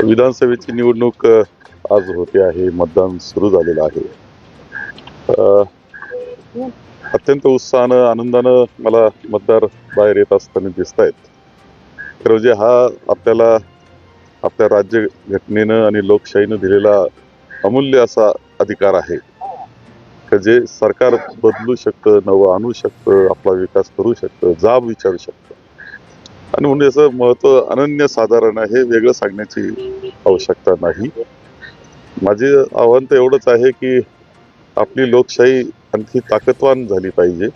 विधानसभेची निवडणूक आज होते आहे मतदान सुरू झालेलं आहे. अत्यंत उत्साहानं आनंदानं मला मतदार बाहेर येत असताना दिसत आहेत खरं म्हणजे हा आपल्याला आपल्या राज्य घटनेनं आणि लोकशाहीनं दिलेला अमूल्य असा अधिकार आहे. का जे सरकार बदलू शकतं नवं आणू शकतं आपला विकास करू शकतं जाब विचारू शकतं आणि म्हणून याचं महत्त्व अनन्यसाधारण आहे वेगळं सांगण्याची आवश्यकता नाही. माझे आव्हान तर एवढंच आहे की आपली लोकशाही आणखी ताकदवान झाली पाहिजे.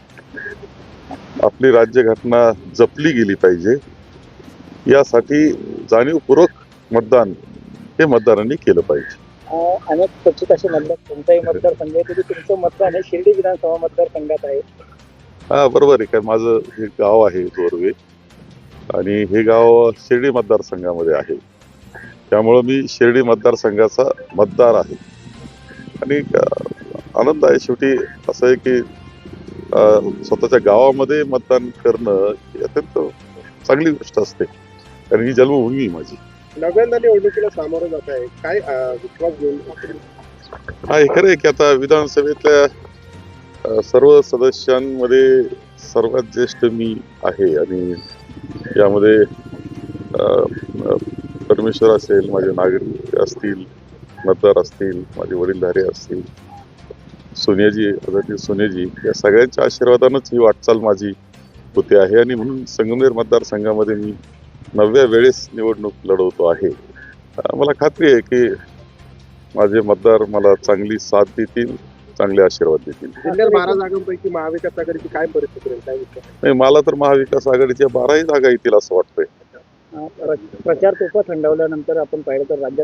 आपली राज्यघटना जपली गेली पाहिजे. यासाठी जाणीवपूर्वक मतदान हे मतदारांनी केलं पाहिजे. अनेक क्वचित असे मतदार कोणताही मतदारसंघ आहे तरी तुमचं मतदान हे शिर्डी विधानसभा मतदारसंघात आहे. हा बरोबर आहे. काय माझं हे गाव आहे जोरवे. आणि हे गाव शिर्डी मतदारसंघामध्ये आहे. त्यामुळं मी शिर्डी मतदारसंघाचा मतदार आहे. आणि आनंद आहे शेवटी असं आहे की स्वतःच्या गावामध्ये मतदान करणं ही अत्यंत चांगली गोष्ट असते. कारण ही जन्मभूमी आहे माझी. नव्यांदा निवडणुकीला सामोरं जात आहे. काय अं, विश्वास घेऊन हा हे खरं आहे की आता विधानसभेतल्या सर्व सदस्यांमध्ये सर्वात ज्येष्ठ मी आहे. आणि यामध्ये परमेश्वर असेल माझे नागरिक असतील मतदार असतील माझे वडीलधारे असतील सोनियाजी आदरणीय सोनियाजी या सगळ्यांच्या आशीर्वादानंच ही वाटचाल माझी होते आहे. आणि म्हणून संगमनेर मतदारसंघामध्ये मी नवव्या वेळेस निवडणूक लढवतो आहे. मला खात्री आहे की माझे मतदार मला चांगली साथ देतील. चांगले आशीर्वाद देतील. बारा जागांपैकी महाविकास आघाडीची काय परिस्थिती राहील? काय नाही मला तर महाविकास आघाडीच्या बाराही जागा येतील असं वाटतंय. प्रचार तोफा थंडावल्यानंतर आपण पाहिलं तर राज्यात